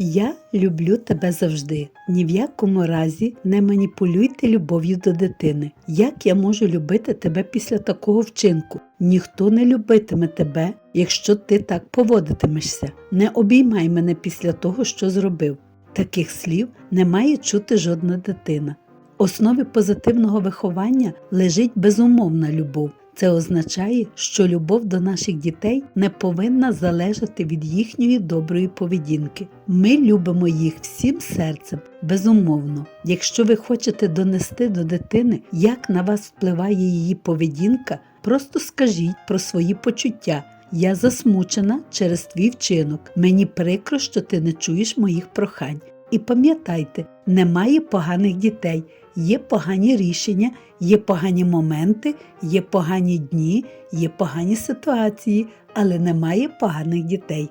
Я люблю тебе завжди. Ні в якому разі не маніпулюйте любов'ю до дитини. Як я можу любити тебе після такого вчинку? Ніхто не любитиме тебе, якщо ти так поводитимешся. Не обіймай мене після того, що зробив. Таких слів не має чути жодна дитина. В основі позитивного виховання лежить безумовна любов. Це означає, що любов до наших дітей не повинна залежати від їхньої доброї поведінки. Ми любимо їх всім серцем, безумовно. Якщо ви хочете донести до дитини, як на вас впливає її поведінка, просто скажіть про свої почуття. Я засмучена через твій вчинок. Мені прикро, що ти не чуєш моїх прохань. І пам'ятайте, немає поганих дітей, є погані рішення, є погані моменти, є погані дні, є погані ситуації, але немає поганих дітей.